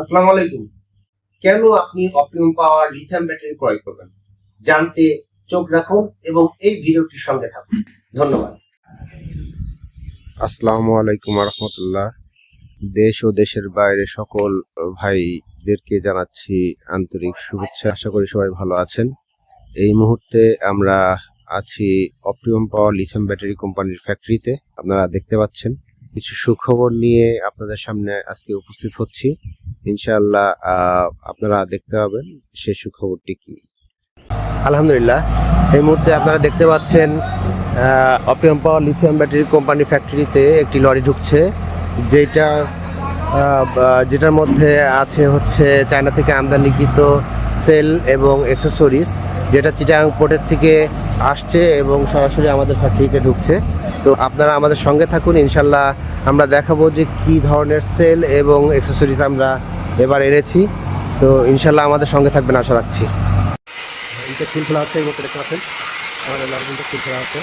আসসালামু আলাইকুম। কেন আপনি অপটিমাম পাওয়ার লিথিয়াম ব্যাটারি ক্রয় করবেন? জানতে চোখ রাখুন এবং এই ভিডিওটির সঙ্গে থাকুন। ধন্যবাদ। আসসালামু আলাইকুম রহমতুল্লাহ দেশ ও দেশের বাইরে সকল ভাইদেরকে জানাচ্ছি আন্তরিক শুভেচ্ছা। আশা করি সবাই ভালো আছেন। এই মুহূর্তে আমরা আছি অপটিমাম পাওয়ার লিথিয়াম ব্যাটারি কোম্পানির ফ্যাক্টরিতে আপনারা দেখতে পাচ্ছেন। কিছু সুখবর নিয়ে আপনাদের সামনে আজকে উপস্থিত হচ্ছি। ইনশাআল্লাহ আহ, আপনারা দেখতে পাবেন সেই সুখবরটি কি। আলহামদুলিল্লাহ এই মুহূর্তে আপনারা দেখতে পাচ্ছেন opium power lithium battery company ফ্যাক্টরিতে একটি লরি ঢুকছে যেটা যেটার মধ্যে আছে হচ্ছে চায়না থেকে আমদানিকৃত সেল এবং অ্যাক্সেসরিজ যেটা চিটাং পোর্টের থেকে আসছে এবং সরাসরি আমাদের ফ্যাক্টরিতে ঢুকছে। তো আপনারা আমাদের সঙ্গে থাকুন ইনশাল্লাহ আমরা দেখাবো যে কি ধরনের সেল এবং অ্যাক্সেসরিজ আমরা এবার এনেছি। তো ইনশাল্লাহ আমাদের সঙ্গে থাকবেন আশা রাখছি। এটা ফুল খোলা হচ্ছে এই মুহূর্তে দেখতে পাচ্ছেন। আমাদের লার্জেনটা ফুল খোলা হচ্ছে।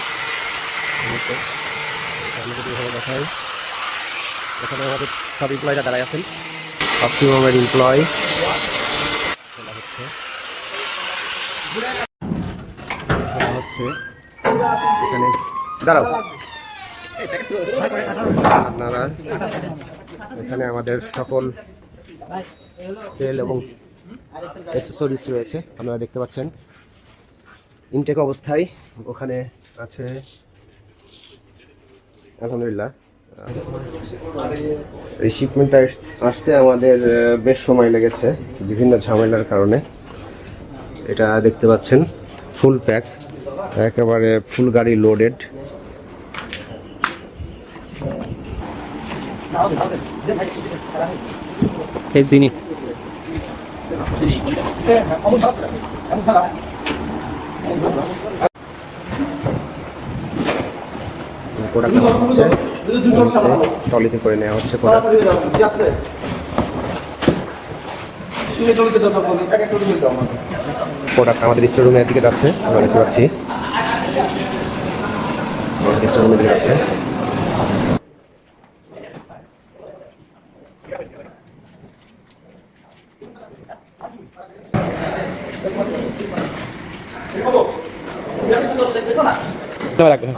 দেখাই এখানে আমাদের সব এমপ্লয়িরা দাঁড়ায় আছেন। অপটিমামের এমপ্লয় খোলা হচ্ছে খোলা হচ্ছে এখানে দাঁড়াও। আপনারা এখানে আমাদের সকল তেল এবং অ্যাক্সেসরিজ রয়েছে, আপনারা দেখতে পাচ্ছেন। ইনটেক অবস্থায় ওখানে আছে আলহামদুলিল্লাহ। এই শিপমেন্টটা আসতে আমাদের বেশ সময় লেগেছে, বিভিন্ন ঝামেলার কারণে। এটা দেখতে পাচ্ছেন ফুল প্যাক একেবারে ফুল গাড়ি লোডেড ফেস দিনই প্রোডাক্ট হচ্ছে টলিতে করে নেওয়া হচ্ছে প্রোডাক্ট প্রোডাক্ট আমাদের স্টোর রুমের দিকে যাচ্ছে আমরা দেখতে পাচ্ছি স্টোর রুমের দিকে যাচ্ছে রাখবে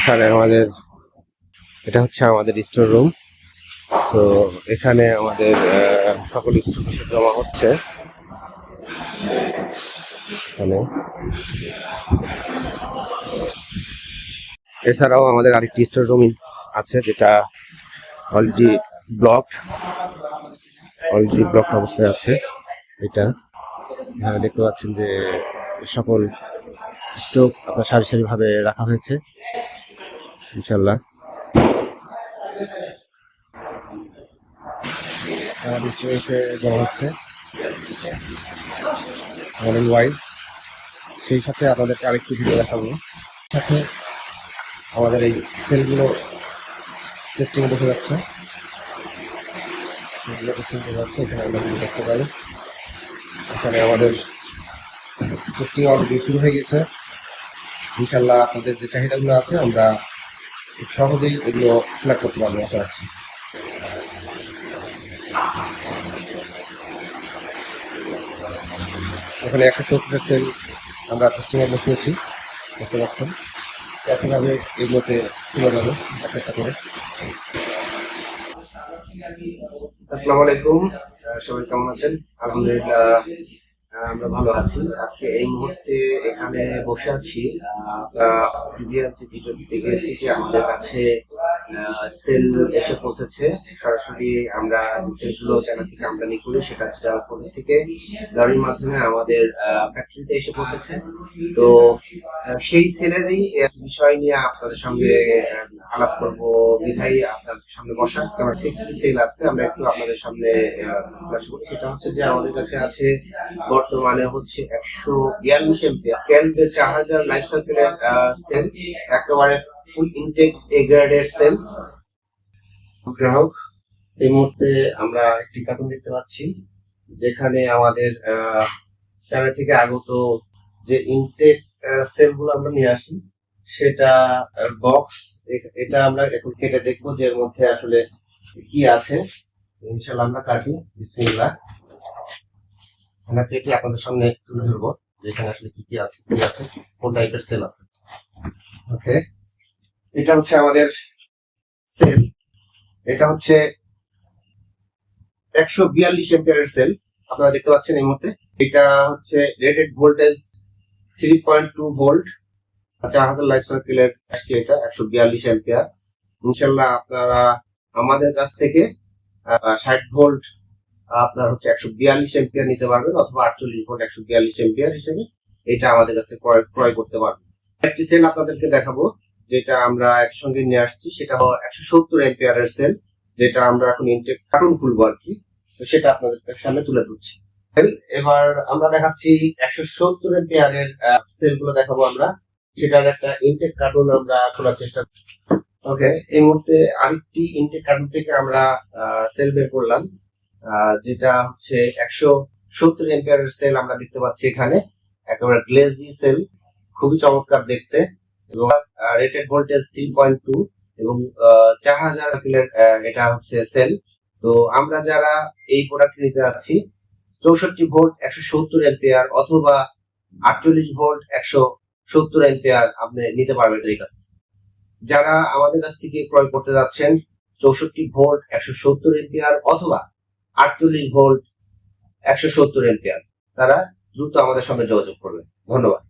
এখানে আমাদের এটা হচ্ছে আমাদের স্টোর রুম তো এখানে আমাদের সকল স্টোর জমা হচ্ছে। এখানে। এছাড়াও আমাদের আরেকটি স্টোর রুম আছে, যেটা অলরেডি ব্লক অলরেডি ব্লক অবস্থায় আছে, এটা। দেখতে পাচ্ছেন যে, সকল স্টোক আপনার সারি সারি ভাবে রাখা হয়েছে। ইনশাল্লাহ স্টোরেজে জমা হচ্ছে। মডেল ওয়াইজ সেই সাথে আপনাদেরকে আরেকটি ভিডিও দেখাবো। সাথে আমাদের এই সেলগুলো টেস্টিং বসে যাচ্ছে। সেলগুলো টেস্টিং বসে যাচ্ছে, এখানে আমরা ভিডিও দেখতে পাই। এখানে আমাদের টেস্টিং অলরেডি শুরু হয়ে গেছে। ইনশাল্লাহ আপনাদের যে চাহিদাগুলো আছে, আমরা খুব সহজেই এগুলো ফিল করতে পারব, আশা রাখছি। এখানে একশো সত্তর সেল আমরা টেস্টিংয়ে বসিয়েছি, দেখতে পাচ্ছেন। একইভাবে এগুলোতে তুলে যাবে একটা একটা করে। আসসালামু আলাইকুম, সবাই কেমন আছেন? আলহামদুলিল্লাহ আমরা ভালো আছি। আজকে এই মুহূর্তে এখানে বসে আছি। আমরা প্রিভিয়াস ভিডিও দেখেছি যে আমাদের কাছে সেল এসে পৌঁছেছে। সরাসরি আমরা যে সেলগুলো চায়না থেকে আমদানি করি সেটা চিটাগং থেকে লরির মাধ্যমে আমাদের ফ্যাক্টরিতে এসে পৌঁছেছে। তো সেই সেলেরই বিষয় নিয়ে আপনাদের সঙ্গে আলাপ করব। বিধাই আপনাদের সামনে বসা। আমার সে কি সেল আছে, আমরা একটু আপনাদের সামনে সেটা হচ্ছে যে আমাদের কাছে আছে বর্তমানে হচ্ছে একশো বিয়াল্লিশ এমপি ক্যালবের চার হাজার লাইফ সার্কেলের সেল একেবারে ফুল ইনটেক এ গ্রেডের সেল গ্রাহক এই মুহূর্তে আমরা একটি কার্টুন দেখতে পাচ্ছি যেখানে আমাদের চ্যানেল থেকে আগত যে ইনটেক সেলগুলো আমরা নিয়ে আসি সেটা বক্স এটা আমরা এখন কেটে দেখব যে এর মধ্যে আসলে কি আছে। ইনশাল্লাহ আমরা কাটি বিসমিল্লাহ। আমরা কেটে আপনাদের সামনে তুলে ধরবো যে এখানে আসলে কি কি আছে কি আছে কোন টাইপের সেল আছে। ওকে এটা হচ্ছে আমাদের সেল এটা হচ্ছে একশো বিয়াল্লিশ এম্পিয়ারের সেল আপনারা দেখতে পাচ্ছেন এই মুহূর্তে। এটা হচ্ছে rated voltage three point two volt চার হাজার লাইফ সার্কেলের আসছে এটা, একশো বিয়াল্লিশ এম্পিয়ার ইনশাল্লাহ আপনারা আমাদের কাছ থেকে ষাট ভোল্ট আপনার হচ্ছে একশো বিয়াল্লিশ এম্পিয়ার নিতে পারবেন অথবা আটচল্লিশ ভোল্ট একশো বিয়াল্লিশ এম্পিয়ার হিসেবে। এটা আমাদের কাছ থেকে ক্রয় ক্রয় করতে পারবেন। একটি সেল আপনাদেরকে দেখাবো। যেটা আমরা একসঙ্গে নিয়ে আসছি, সেটা একশো সত্তর এম্পিয়ারের সেল যেটা আমরা এখন ইনটেক কার্টুন খুলবো আর কি। তো সেটা আপনাদের সামনে তুলে ধরছি। এবার আমরা দেখাচ্ছি একশো সত্তর এম্পিয়ারের সেলগুলো দেখাবো আমরা। সেটার একটা ইনটেক কার্টুন আমরা খোলার চেষ্টা ওকে এই মুহূর্তে আরেকটি ইনটেক কার্টুন থেকে আমরা সেল বের করলাম। যেটা হচ্ছে একশো সত্তর এম্পিয়ারের সেল আমরা দেখতে পাচ্ছি এখানে। একেবারে গ্লেজি সেল খুবই চমৎকার দেখতে। এবং rated voltage three point two এবং চার হাজার এটা হচ্ছে সেল তো আমরা যারা এই প্রোডাক্ট নিতে যাচ্ছি, চৌষট্টি ভোল্ট একশো সত্তর এম্পিয়ার অথবা আটচল্লিশ ভোল্ট একশো সত্তর এম্পিয়ার আপনি নিতে পারবেন এই কাছ থেকে। যারা আমাদের কাছ থেকে ক্রয় করতে যাচ্ছেন, চৌষট্টি ভোল্ট একশো সত্তর এম্পিয়ার অথবা আটচল্লিশ ভোল্ট একশো সত্তর এম্পিয়ার তারা দ্রুত আমাদের সঙ্গে যোগাযোগ করবেন। ধন্যবাদ।